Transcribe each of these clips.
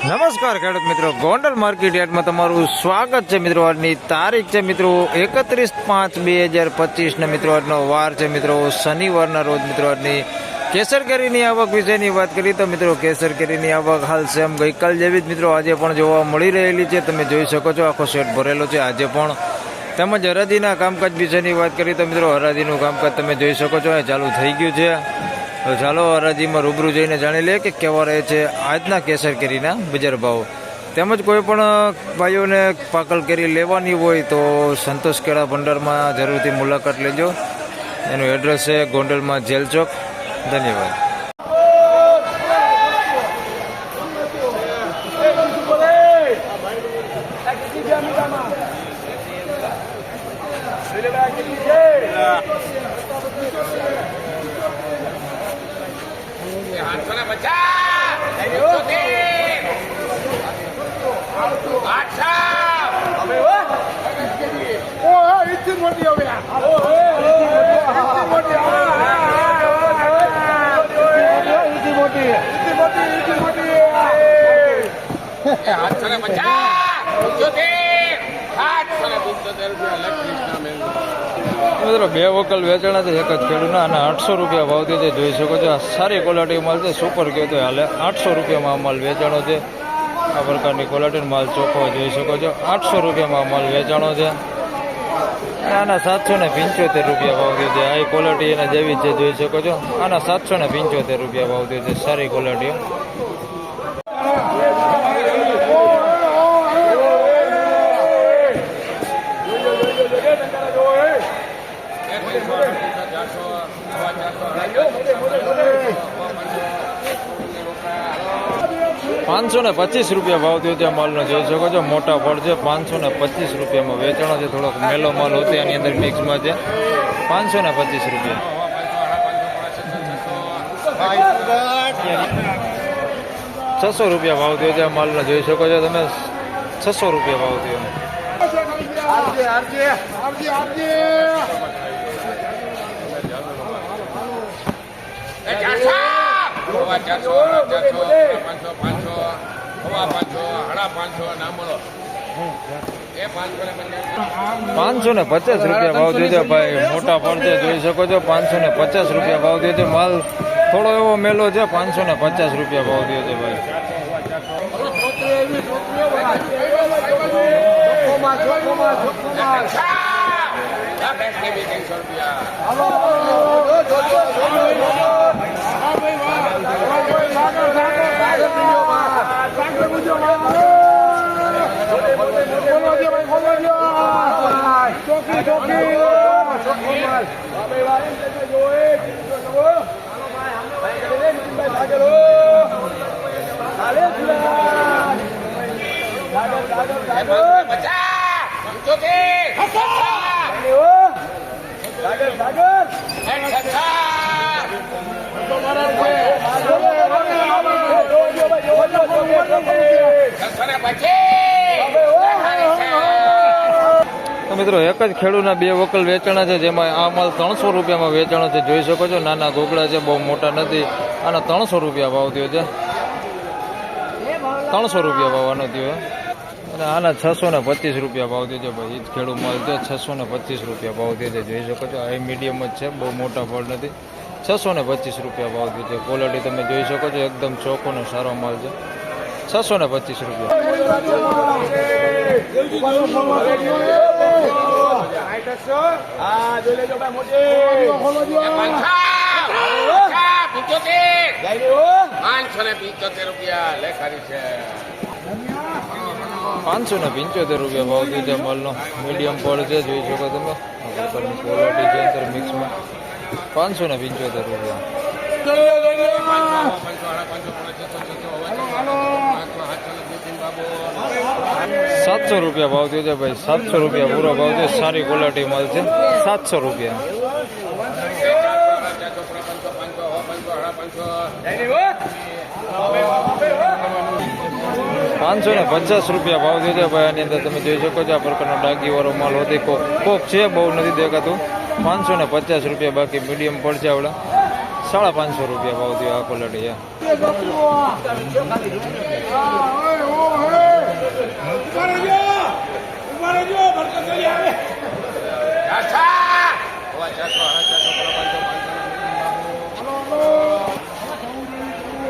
નમસ્કાર, ખેડૂત મિત્રો. ગોંડલ માર્કેટ યાર્ડમાં તમારું સ્વાગત છે મિત્રો. આજની તારીખ છે મિત્રો એકત્રીસ પાંચ બે હજાર પચીસના મિત્રો. આજનો વાર છે મિત્રો. શનિવારના રોજ મિત્રો આજની કેસર કેરીની આવક વિશેની વાત કરીએ તો મિત્રો કેસર કેરીની આવક હાલ સેમ ગઈકાલ જેવી જ મિત્રો આજે પણ જોવા મળી રહેલી છે. તમે જોઈ શકો છો આખો સેટ ભરેલો છે. આજે પણ તેમજ હરાજીના કામકાજ વિશેની વાત કરીએ તો મિત્રો હરાજીનું કામકાજ તમે જોઈ શકો છો. ચાલુ થઈ ગયું છે. ચાલો હરાજીમાં રૂબરૂ જઈને જાણી લે કે કેવા રહે છે આજના કેસર કેરીના બજાર ભાવ. તેમજ કોઈ પણ ભાઈઓને પાકલ કેરી લેવાની હોય તો સંતોષ કેળા ભંડારમાં જરૂરથી મુલાકાત લેજો. એનું એડ્રેસ છે ગોંડલમાં જેલ ચોક ધન્યવાદ. આઠસો ને પચાસ. આઠસો ને પંચોતેર રૂપિયા લખી મેં મિત્રો, બે વકલ વેચાણા છે એક જ ખેડૂતના અને આઠસો રૂપિયા ભાવથી તે જોઈ શકો છો. આ સારી ક્વોલિટી માલ છે સુપર કહેતો હાલે. આઠસો રૂપિયામાં આ માલ વેચાણો છે. આ પ્રકારની ક્વોલિટીનો માલ ચોખ્ખો જોઈ શકો છો. આઠસો રૂપિયામાં માલ વેચાણો છે. આના સાતસો ને પંચોતેર રૂપિયા ભાવ થયો છે. આ ક્વોલિટી એના જેવી જ છે, જોઈ શકો છો. આના સાતસો ને પંચોતેર રૂપિયા ભાવ છે. સારી ક્વોલિટી પાંચસો ને પચીસ રૂપિયા ભાવ થયો ત્યાં માલનો જોઈ શકો છો. મોટા ફળ છે. પાંચસો ને પચીસ રૂપિયામાં વેચાણો છે. થોડોક મેલો માલ હોતો. એની અંદર મિક્સમાં છે. પાંચસો ને પચીસ રૂપિયા. છસો રૂપિયા ભાવ થયો ત્યાં માલનો. જોઈ શકો છો તમે. છસો રૂપિયા ભાવ થયો ચારસો હવા ચારસો ચારસો પાંચસો પાંચસો હવા પાંચસો સાડા પાંચસો ના મળો પાંચસો ને રૂપિયા ભાવ દીધો ભાઈ. મોટા પડદે જોઈ શકો છો પાંચસો ને પચાસ રૂપિયા ભાવ દીધો માલ થોડો એવો મેલો છે પાંચસો ને પચાસ રૂપિયા ભાવ થયો છે. ભાઈ રૂપિયા પચાસ પંચોતેર છસો ને પચીસ તો મિત્રો, એક જ ખેડૂતના બે વકલ વેચાણા છે, જેમાં આ માલ ત્રણસો રૂપિયામાં વેચાણો છે. જોઈ શકો છો, નાના ગોગડા છે, બહુ મોટા નથી. આના ત્રણસો રૂપિયા ભાવ થયો છે. ત્રણસો રૂપિયા ભાવ આનો થયો. અને આના છસો ને પચીસ રૂપિયા ભાવ થયો છે ભાઈ. જ ખેડૂત માલ છે, છસો ને પચીસ રૂપિયા ભાવ થયો છે. જોઈ શકો છો, આ મીડિયમ જ છે, બહુ મોટા ફળ નથી. છસો ને પચીસ રૂપિયા ભાવ થયો છે. ક્વોલિટી તમે જોઈ શકો છો, એકદમ ચોખ્ખો ને સારો માલ છે. છસો ને પચીસ રૂપિયા. પાંચસો ને પિંચોતેર રૂપિયા ભાવ છે માલનો. મીડિયમ ફળ છે જોઈ શકો તમે. ક્વોલિટી છે અંદર પાંચસો ને પંચોતેર રૂપિયા પાંચસો સાડા પાંચસો પાંચસો છસો પાંચસો સાતસો ને પિંચીન બાબુ સાતસો રૂપિયા ભાવ થયો છે ભાઈ, સાતસો રૂપિયા પૂરો ભાવ છે, સારી ક્વોલિટી માલ છે, સાતસો રૂપિયા. પાંચસો ને પચાસ રૂપિયા ભાવ થયો છે ભાઈ, આની અંદર તમે જોઈ શકો છો આ પ્રકારનો ડાગીવાળો માલ હોતી કોક કોક છે, બહુ નથી દેખાતું. પાંચસો ને પચાસ રૂપિયા બાકી મીડિયમ પડશે આવડે. સાડા પાંચસો રૂપિયા ભાવ થયો આ ક્વોલિટી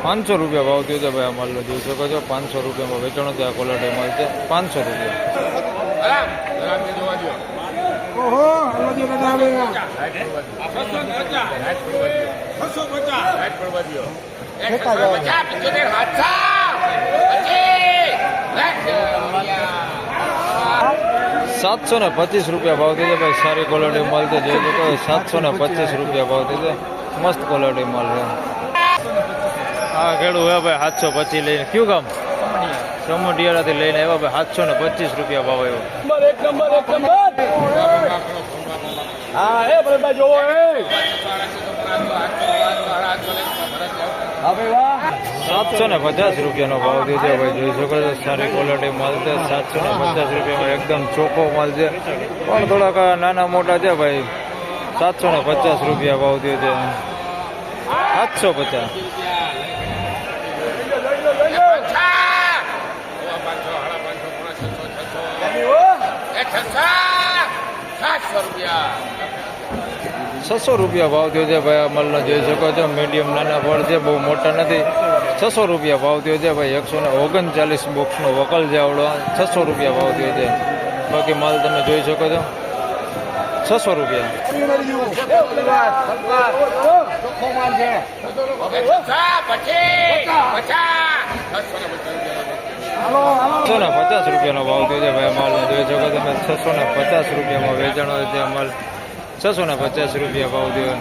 પાંચસો રૂપિયા ભાવ થયો છે ભાઈ આ માલનો જોઈ શકો છો. પાંચસો રૂપિયામાં વેચાણો છે, આ ક્વોલિટી માલ છે. પાંચસો રૂપિયા. ઓહો પચાસ. પડવા દો પચાસ પંચોતેર. સાતસો ને પચીસ રૂપિયા ભાવ છે ભાઈ સારી ક્વોલિટી માલ જોઈએ તો શકો છો સાતસો ને પચીસ રૂપિયા ભાવ થયો મસ્ત ક્વોલિટી માલ છે. હા ખેડૂત હવે ભાઈ સાતસો પચીસ લઈને. કયું કામ? સમુડિયાળાથી લઈને આવ્યા ભાઈ સાતસો ને પચીસ રૂપિયા ભાવ આવ્યો. હા એ જોવો હા ભાઈ વાહ સાતસો ને પચાસ રૂપિયાનો ભાવ દીધો છે ભાઈ. જોઈ શકો છો સારી ક્વોલિટી માલ છે. સાતસો ને પચાસ રૂપિયામાં એકદમ ચોખ્ખો માલ છે. પણ થોડાક નાના મોટા છે ભાઈ. સાતસો ને પચાસ રૂપિયા ભાવ થયો છે. સાતસો પચાસ. છસો રૂપિયા ભાવ થયો છે ભાઈ, આ મલનો જોઈ શકો છો મીડિયમ નાના ફળ છે, બહુ મોટા નથી. છસો રૂપિયા ભાવ થયો છે ભાઈ, એકસો ને ઓગણચાલીસ બોક્સનો વકલ છે આવડો. છસો રૂપિયા ભાવ થયો છે. બાકી માલ તમે જોઈ શકો છો. છસો રૂપિયા. માલ છસો ને પચાસ રૂપિયાનો ભાવ થયો છે ભાઈ માલનો જોઈ શકો તમે છસો ને પચાસ રૂપિયામાં વેચાણો છે માલ. છસો ને પચાસ રૂપિયા ભાવ દેવો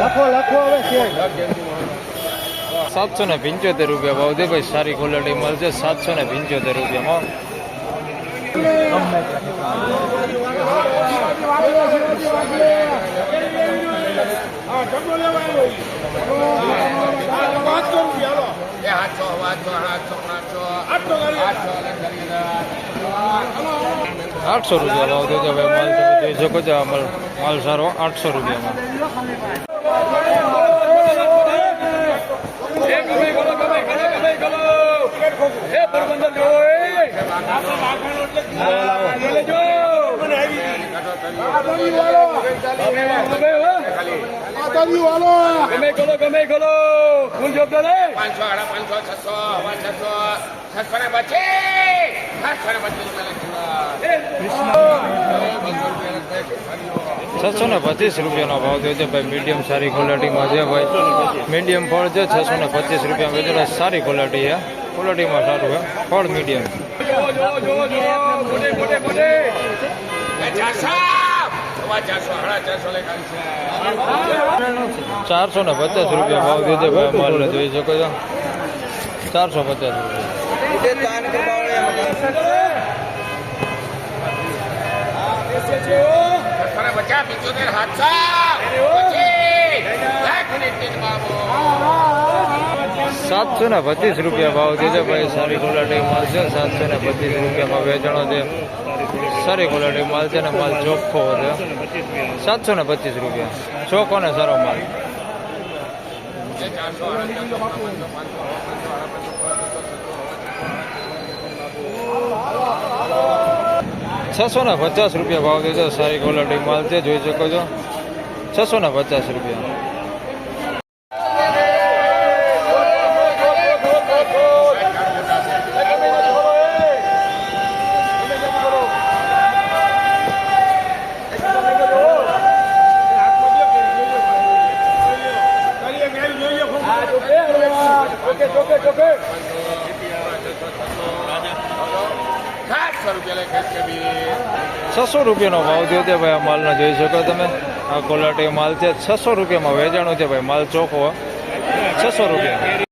લખો લખો હવે. સાતસો ને પંચોતેર રૂપિયા ભાવ દે ભાઈ સારી ક્વોલિટી મળશે. સાતસો ને પંચોતેર રૂપિયામાં. આઠસો રૂપિયા ભાવ થયો છે ભાઈ માલ તમે જોઈ શકો છો આ માલ માલ સારો આઠસો રૂપિયામાં. છસો ને રૂપિયા છસો ને પચીસ રૂપિયાનો ભાવ થયો છે ભાઈ. મીડિયમ સારી ક્વોલિટીમાં છે ભાઈ. મીડિયમ ફળ છે છસો ને પચીસ રૂપિયા વેચેલા સારી ક્વોલિટી છે. ક્વોલિટીમાં સારું છે. ફળ મીડિયમ ચારસો ને પચાસ રૂપિયા ભાવ દીધે ભાઈ માલને જોઈ શકો છો. ચારસો પચાસ રૂપિયા. સાતસો ને પચીસ રૂપિયા ભાવ છે ભાઈ. સારી ક્વોલિટી માલ છે. સાતસો ને પચીસ રૂપિયામાં વેચાણો છે. સારી ક્વોલિટી માલ છે ને માલ ચોખ્ખો છે. સાતસો ને પચીસ રૂપિયા. ચોખ્ખો ને સારો માલ. છસો ને પચાસ રૂપિયા ભાવ છે. સારી ક્વોલિટી માલ છે. જોઈ શકો છો. છસો ને પચાસ રૂપિયા. છસો રૂપિયાનો ભાવ થયો છે ભાઈ આ માલનો જોઈ શકો તમે. આ ક્વોલિટી માલ છે છસો રૂપિયામાં વેચાણું છે ભાઈ માલ ચોખ્ખો. છસો રૂપિયા.